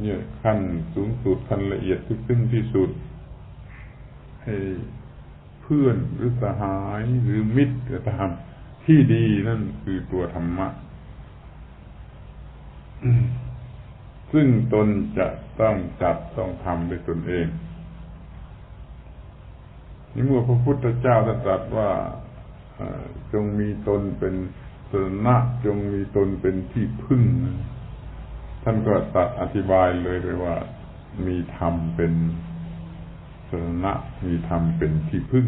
เนี่ยขั้นสูงสุดขั้นละเอียดที่ซึ้งที่สุดให้เพื่อนหรือสหายหรือมิตรก็ตามที่ดีนั่นคือตัวธรรมะ ซึ่งตนจะต้องจัดต้องทำด้วยตนเองนี่เมื่อพระพุทธเจ้าตรัสว่าจงมีตนเป็นสนะจงมีตนเป็นที่พึ่ง ท่านก็ตัดอธิบายเลยเลยว่า มีธรรมเป็นสนะมีธรรมเป็นที่พึ่ง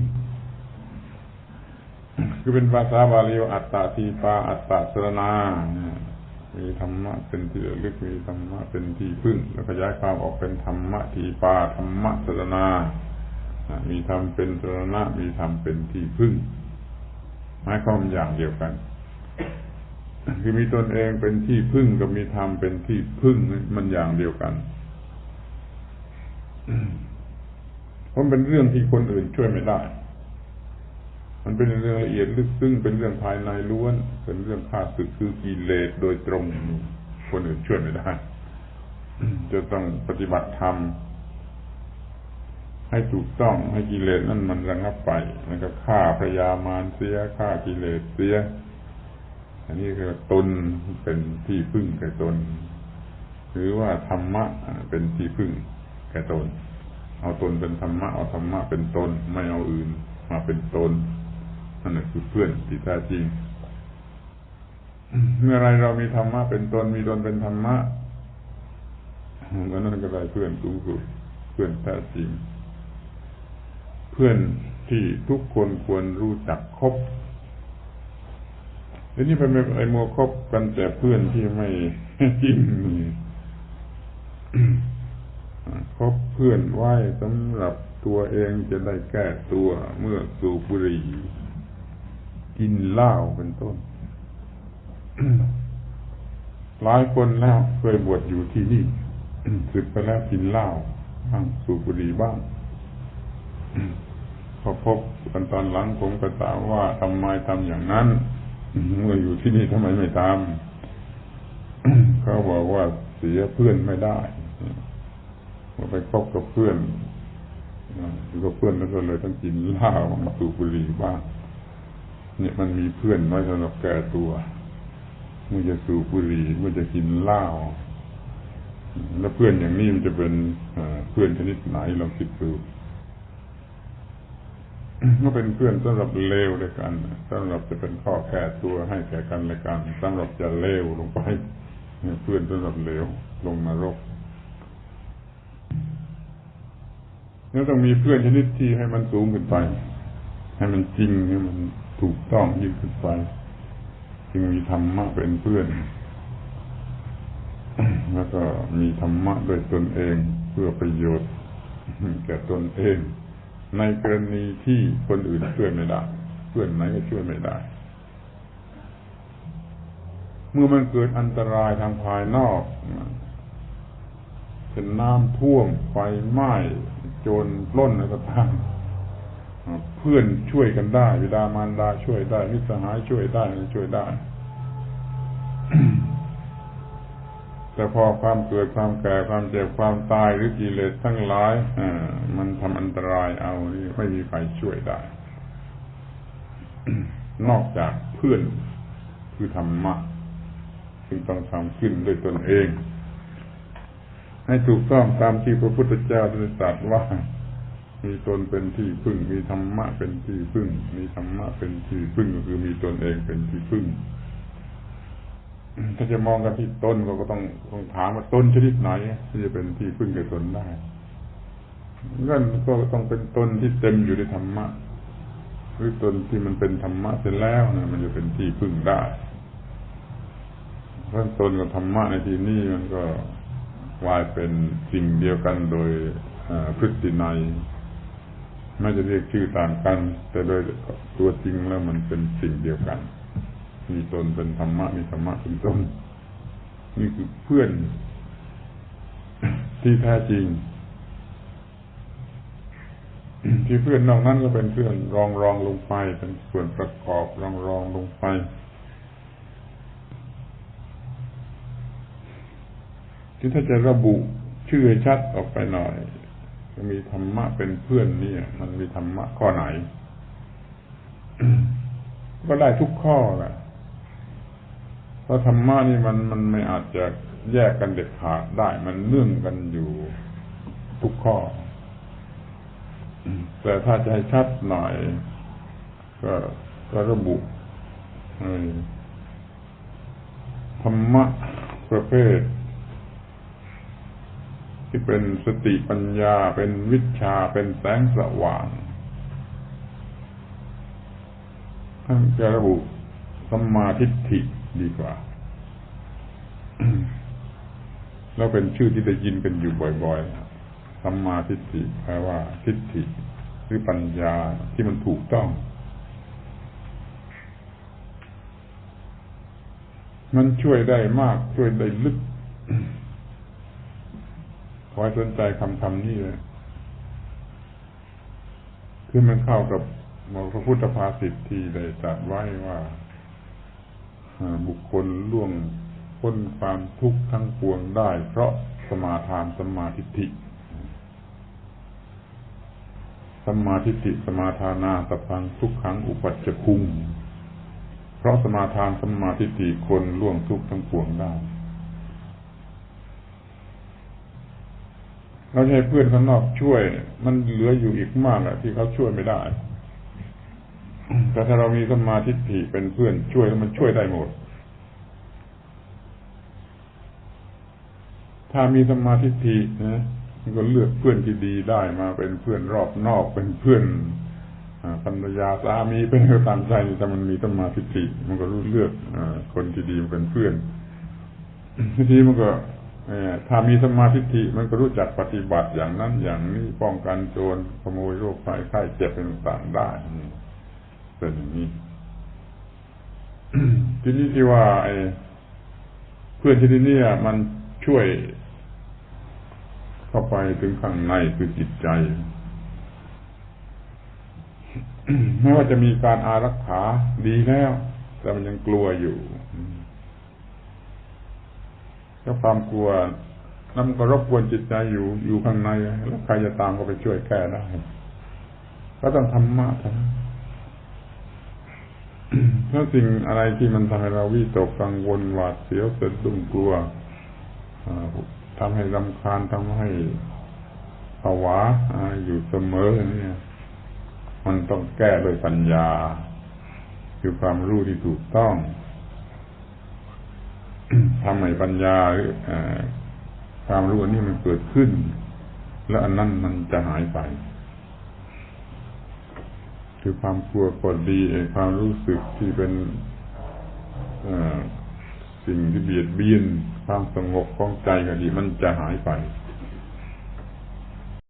คือเป็นภาษาบาลีว่าอัตตาทีปาอัตตาสรนามีธรรมะเป็นที่ระลึกมีธรรมะเป็นที่พึ่ง แล้วขยายความออกเป็นธรรมะทีปาธรรมะสรนามีธรรมเป็นสรณะมีธรรมเป็นที่พึ่งหมายความอย่างเดียวกัน คือมีตนเองเป็นที่พึ่งกับมีธรรมเป็นที่พึ่งมันอย่างเดียวกันเพราะเป็นเรื่องที่คนอื่นช่วยไม่ได้ มันเป็นเรื่องละเอียดลึกซึ้งเป็นเรื่องภายในล้วน เป็นเรื่องข้าศึกคือกิเลสโดยตรง คนอื่นช่วยไม่ได้ จะต้องปฏิบัติธรรมให้ถูกต้องให้กิเลสนั่นมันระงับไป แล้วก็ฆ่าพยามารเสียฆ่ากิเลสเสีย อันนี้คือตนเป็นที่พึ่งแก่ตน หรือว่าธรรมะเป็นที่พึ่งแก่ตน เอาตนเป็นธรรมะเอาธรรมะเป็นตน ไม่เอาอื่น มาเป็นตนนั่นคือเพื่อนที่แท้จริง เมื่อไรเรามีธรรมะเป็นตนมีตนเป็นธรรมะนั้นก็ได้เพื่อนสูงสุดเพื่อนแท้จริง เพื่อนที่ทุกคนควรรู้จักคบ ทีนี้ไปไม่ไอมัวคบกันแต่เพื่อนที่ไม่จริงคบเพื่อนไหว้สำหรับตัวเองจะได้แก้ตัวเมื่อสูบบุหรี่กินเหล้าเป็นต้น หลายคนแล้วเคยบวชอยู่ที่นี่สึกไปแล้วกินเหล้าบ้างสูบบุหรี่บ้างพอพบกันตอนหลังผมก็ถามว่าทำไมทำอย่างนั้น เมื่ออยู่ที่นี่ทำไมไม่ทำเขาบอกว่าเสียเพื่อนไม่ได้มาไปคบกับเพื่อนอยู่กับเพื่อนแล้วก็เลยต้องกินเหล้ามาสูบบุหรี่บ้างเนี่ยมันมีเพื่อนน้อยสำหรับแก่ตัวเมื่อจะสูบบุหรี่เมื่อจะกินเหล้าแล้วเพื่อนอย่างนี้มันจะเป็นเพื่อนชนิดไหนลองคิดดู ก็เป็นเพื่อนสำหรับเลวด้วยกันสำหรับจะเป็นข้อแค่ตัวให้แก่กันและกันสำหรับจะเลวลงไปเพื่อนสำหรับเลวลงนรกนี่ต้องมีเพื่อนชนิดที่ให้มันสูงขึ้นไป ให้มันจริงให้มันถูกต้องยิ่งขึ้นไปจึงมีธรรมะเป็นเพื่อน แล้วก็มีธรรมะโดยตนเองเพื่อประโยชน์แก่ตนเอง ในกรณีที่คนอื่นช่วยไม่ได้เพื่อนไหนก็ช่วยไม่ได้ เมื่อมันเกิดอันตรายทางภายนอกเป็นน้ำท่วมไฟไหม้โจรปล้นอะไรก็ตามเพื่อนช่วยกันได้ วิดามารดาช่วยได้มิสหายช่วยได้ช่วยได้ แต่พอความเกิดความแก่ความเจ็บความตายหรือกิเลสทั้งหลายอ่ามันทำอันตรายเอานี่ไม่มีใครช่วยได้ นอกจากเพื่อนคือธรรมะซึ่งต้องทำขึ้นด้วยตนเอง ให้ถูกต้องตามที่พระพุทธเจ้าได้ตรัสว่า มีตนเป็นที่พึ่ง มีธรรมะเป็นที่พึ่ง มีธรรมะเป็นที่พึ่งก็คือมีตนเองเป็นที่พึ่ง ถ้าจะมองกันที่ต้นก็ต้องต้องถามว่าต้นชนิดไหนที่จะเป็นที่พึ่งแก่ตนได้นั่นก็ต้องเป็นตนที่เต็มอยู่ในธรรมะหรือตนที่มันเป็นธรรมะเสร็จแล้วนะมันจะเป็นที่พึ่งได้เรื่องตนกับธรรมะในที่นี้มันก็กลายเป็นสิ่งเดียวกันโดยพฤตินัยไม่จะเรียกชื่อต่างกัน แต่โดยตัวจริงแล้วมันเป็นสิ่งเดียวกัน มีตนเป็นธรรมะมีธรรมะเป็นต้น นี่คือเพื่อนที่แท้จริง ที่เพื่อนนอกนั้นก็เป็นเพื่อนรองรองลงไป เป็นส่วนประกอบรองรองลงไปที่ถ้าจะระบุชื่อชัดออกไปหน่อยจะมีธรรมะเป็นเพื่อนเนี่ยมันมีธรรมะข้อไหน ก็ได้ทุกข้อแหละ เพราะธรรมะนี่มันมันไม่อาจจะแยกกันเด็ดขาดได้มันเนื่องกันอยู่ทุกข้อ แต่ถ้าจะให้ชัดหน่อย ก็ก็ระบุธรรมะประเภท ที่เป็นสติปัญญาเป็นวิชาเป็นแสงสว่างท่านจะระบุสัมมาทิฏฐิ ดีกว่า แล้วเป็นชื่อที่ได้ยินเป็นอยู่บ่อยๆสัมมาทิฏฐิแปลว่า ทิฏฐิ หรือปัญญาที่มันถูกต้องมันช่วยได้มากช่วยได้ลึก ขอให้สนใจคำคำนี้เลยคือมันเข้ากับพระพุทธภาษิตที่ได้ตรัสไว้ว่า บุคคลล่วงพ้นความทุกข์ทั้งปวงได้ เพราะสมาทานสมาธิิสมาธิิสมาทานาสพังทุกขังอุปัจจคุงเพราะสมาทานสมาธิิคนล่วงทุกข์ทั้งปวงได้เราให้เพื่อนข้างนอกช่วย มันเหลืออยู่อีกมากอะที่เขาช่วยไม่ได้ แต่ถ้าเรามีสมาธิถี่เป็นเพื่อนช่วยมันช่วยได้หมด ถ้ามีสมาธิถี่นะมันก็เลือกเพื่อนที่ดีได้มาเป็นเพื่อนรอบนอกเป็นเพื่อนภรรยาสามีเป็นเพื่อนตามใจแต่มันมีสมาธิถี่มันก็รู้เลือกอคนที่ดีมาเป็นเพื่อนทีนี้มันก็ถ้ามีสมาธิิมันก็รู้จักปฏิบัติอย่างนั้นอย่างนี้ป้องกันโจรขโมยโรคภัยไข้เจ็บเป็นต่างได้ เป็นอย่างนี้ทีนี้ที่ว่าไอ้เพื่อนที่นี่มันช่วย เข้าไปถึงข้างในคือจิตใจไม่ว่าจะมีการอารักขาดีแล้ว แต่มันยังกลัวอยู่ก็ความกลัวนั่นก็รบกวนจิตใจอยู่อยู่ข้างในแล้วใครจะตามก็ไปช่วยแก้ได้ก็ต้องธรรมะทั้ ถ้าสิ่งอะไรที่มันทำให้เราวิตกกังวลหวาดเสียวเสดุ้งกลัวทำให้รำคาญทำให้ภาวะอยู่เสมอเนี่ย มันต้องแก้โดยปัญญา คือความรู้ที่ถูกต้องทำให้ปัญญาหรือความรู้อันนี้มันเกิดขึ้น แล้วอันนั้นมันจะหายไป คือความกลัวก็ดีความรู้สึกที่เป็นสิ่งที่เบียดเบียนความสงบของใจก็ดีมันจะหายไป